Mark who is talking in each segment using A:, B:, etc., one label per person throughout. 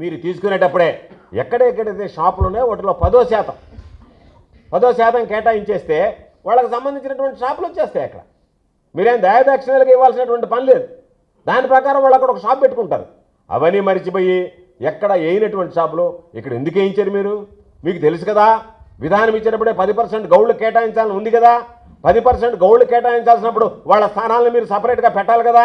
A: మీరు తీసుకునేటప్పుడే ఎక్కడెక్కడైతే షాపులు ఉన్నాయో వాటిలో పదో శాతం. పదో శాతం కేటాయించేస్తే వాళ్ళకి సంబంధించినటువంటి షాపులు వచ్చేస్తాయి అక్కడ. మీరేం దయాదాక్షిణ్యాలకు ఇవ్వాల్సినటువంటి పని లేదు. దాని ప్రకారం వాళ్ళు అక్కడ ఒక షాప్ పెట్టుకుంటారు. అవన్నీ మరిచిపోయి ఎక్కడ వేయనటువంటి షాపులు ఇక్కడ ఎందుకు వేయించారు మీరు? మీకు తెలుసు కదా విధానం ఇచ్చినప్పుడే పది పర్సెంట్ గౌళ్ళు కేటాయించాలని ఉంది కదా. పది పర్సెంట్ గౌళ్ళు కేటాయించాల్సినప్పుడు వాళ్ళ స్థానాలను మీరు సపరేట్గా పెట్టాలి కదా.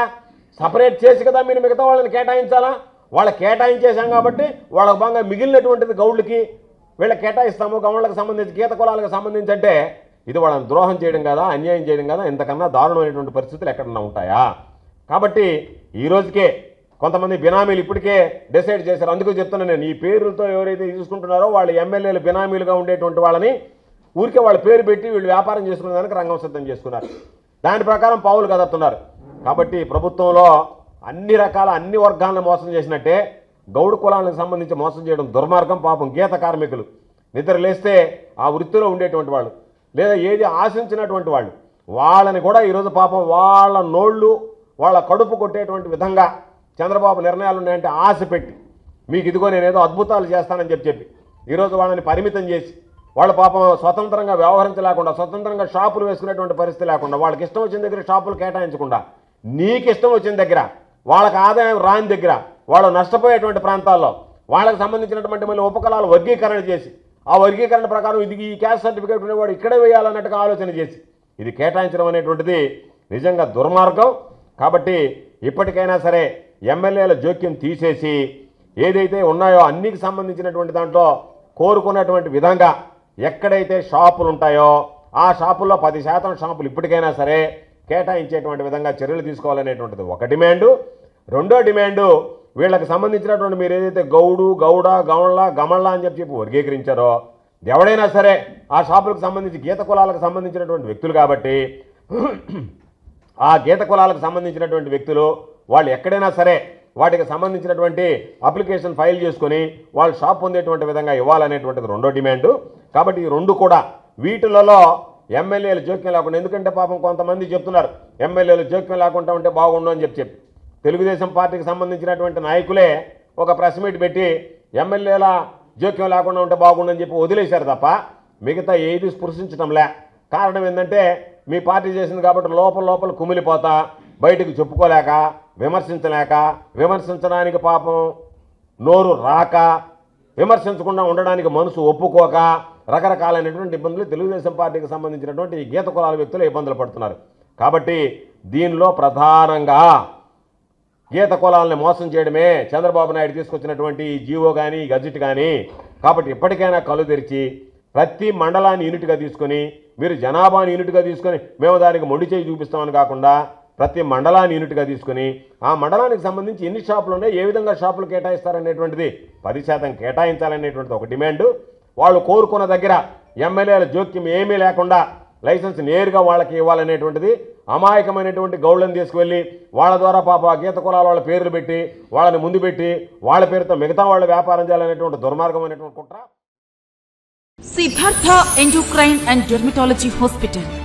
A: సపరేట్ చేసి కదా మీరు మిగతా వాళ్ళని కేటాయించాలా? వాళ్ళ కేటాయించేశాం కాబట్టి వాళ్ళకు బాగా మిగిలినటువంటిది గౌళ్ళకి వీళ్ళ కేటాయిస్తాము గౌళ్ళకి సంబంధించి గీత కులాలకు సంబంధించి అంటే ఇది వాళ్ళని ద్రోహం చేయడం కదా అన్యాయం చేయడం కదా ఇంతకన్నా దారుణమైనటువంటి పరిస్థితులు ఎక్కడన్నా ఉంటాయా? కాబట్టి ఈ రోజుకే కొంతమంది బినామీలు ఇప్పటికే డిసైడ్ చేశారు. అందుకు చెప్తున్నా నేను ఈ పేరులతో ఎవరైతే తీసుకుంటున్నారో వాళ్ళు ఎమ్మెల్యేలు బినామీలుగా ఉండేటువంటి వాళ్ళని ఊరికే వాళ్ళ పేరు పెట్టి వీళ్ళు వ్యాపారం చేసుకునే దానికి రంగం సిద్ధం చేసుకున్నారు. దాని ప్రకారం పావులు కదుపుతున్నారు కాబట్టి ప్రభుత్వంలో అన్ని రకాల అన్ని వర్గాలను మోసం చేసినట్టే గౌడు కులాలకు సంబంధించి మోసం చేయడం దుర్మార్గం పాపం గీత కార్మికులు. నిద్ర లేస్తే ఆ వృత్తిలో ఉండేటువంటి వాళ్ళు లేదా ఏది ఆశించినటువంటి వాళ్ళు వాళ్ళని కూడా ఈరోజు పాపం వాళ్ళ నోళ్ళు వాళ్ళ కడుపు కొట్టేటువంటి విధంగా చంద్రబాబు నిర్ణయాలు ఉన్నాయంటే ఆశ పెట్టి మీకు ఇదిగో నేను ఏదో అద్భుతాలు చేస్తానని చెప్పి చెప్పి ఈరోజు వాళ్ళని పరిమితం చేసి వాళ్ళ పాపం స్వతంత్రంగా వ్యవహరించలేకుండా స్వతంత్రంగా షాపులు వేసుకునేటువంటి పరిస్థితి లేకుండా వాళ్ళకి ఇష్టం వచ్చిన దగ్గర షాపులు కేటాయించకుండా నీకు ఇష్టం వచ్చిన దగ్గర వాళ్ళకి ఆదాయం రాని దగ్గర వాళ్ళు నష్టపోయేటువంటి ప్రాంతాల్లో వాళ్ళకి సంబంధించినటువంటి మళ్ళీ ఉపకలాలు వర్గీకరణ చేసి ఆ వర్గీకరణ ప్రకారం ఇది ఈ క్యాస్ట్ సర్టిఫికేట్ ఉన్నవాడు ఇక్కడే వేయాలన్నట్టుగా ఆలోచన చేసి ఇది కేటాయించడం అనేటువంటిది నిజంగా దుర్మార్గం. కాబట్టి ఇప్పటికైనా సరే ఎమ్మెల్యేల జోక్యం తీసేసి ఏదైతే ఉన్నాయో అన్నికి సంబంధించినటువంటి దాంట్లో కోరుకున్నటువంటి విధంగా ఎక్కడైతే షాపులు ఉంటాయో ఆ షాపుల్లో పది శాతం షాపులు ఇప్పటికైనా సరే కేటాయించేటువంటి విధంగా చర్యలు తీసుకోవాలనేటువంటిది ఒక డిమాండు. రెండో డిమాండు వీళ్ళకి సంబంధించినటువంటి మీరు ఏదైతే గౌడు గౌడ గౌళ్ళ గమళ్ళ అని చెప్పి చెప్పి వర్గీకరించారో ఎవడైనా సరే ఆ షాపులకు సంబంధించి గీత కులాలకు సంబంధించినటువంటి వ్యక్తులు కాబట్టి ఆ గీత కులాలకు సంబంధించినటువంటి వ్యక్తులు వాళ్ళు ఎక్కడైనా సరే వాటికి సంబంధించినటువంటి అప్లికేషన్ ఫైల్ చేసుకొని వాళ్ళు షాప్ పొందేటువంటి విధంగా ఇవ్వాలనేటువంటిది రెండో డిమాండు. కాబట్టి ఈ రెండు కూడా వీటిలలో ఎమ్మెల్యేలు జోక్యం లేకుండా ఎందుకంటే పాపం కొంతమంది చెప్తున్నారు ఎమ్మెల్యేలు జోక్యం లేకుండా ఉంటే బాగుండు అని చెప్పి చెప్పి. తెలుగుదేశం పార్టీకి సంబంధించినటువంటి నాయకులే ఒక ప్రెస్ మీట్ పెట్టి ఎమ్మెల్యేల జోక్యం లేకుండా ఉంటే బాగుండని చెప్పి వదిలేశారు తప్ప మిగతా ఏది స్పృశించడంలే కారణం ఏంటంటే మీ పార్టీ చేసింది కాబట్టి లోపల లోపల కుమిలిపోతా బయటకు చెప్పుకోలేక విమర్శించలేక విమర్శించడానికి పాపం నోరు రాక విమర్శించకుండా ఉండడానికి మనసు ఒప్పుకోక రకరకాలైనటువంటి ఇబ్బందులు తెలుగుదేశం పార్టీకి సంబంధించినటువంటి ఈ గీత కులాల వ్యక్తులు ఇబ్బందులు పడుతున్నారు. కాబట్టి దీనిలో ప్రధానంగా గీత కులాలని మోసం చేయడమే చంద్రబాబు నాయుడు తీసుకొచ్చినటువంటి జీవో కానీ గజెట్ కానీ కాబట్టి ఇప్పటికైనా కళ్ళు తెరిచి ప్రతి మండలాన్ని యూనిట్గా తీసుకొని మీరు జనాభాని యూనిట్గా తీసుకొని మేము దానికి మొండి చేయి చూపిస్తామని కాకుండా ప్రతి మండలాన్ని యూనిట్గా తీసుకొని ఆ మండలానికి సంబంధించి ఎన్ని షాపులు ఉన్నాయి ఏ విధంగా షాపులు కేటాయిస్తారనేటువంటిది పది శాతం కేటాయించాలనేటువంటిది ఒక డిమాండు. వాళ్ళు కోరుకున్న దగ్గర ఎమ్మెల్యేల జోక్యం ఏమీ లేకుండా లైసెన్స్ నేరుగా వాళ్ళకి ఇవ్వాలనేటువంటిది అమాయకమైనటువంటి గౌళ్ళని తీసుకువెళ్ళి వాళ్ళ ద్వారా పాప గీత కులాల వాళ్ళ పేర్లు పెట్టి వాళ్ళని ముందు పెట్టి వాళ్ళ పేరుతో మిగతా వాళ్ళు వ్యాపారం చేయాలనేటువంటి దుర్మార్గమైనటువంటి కుట్ర.
B: Siddhartha endocrine and dermatology hospital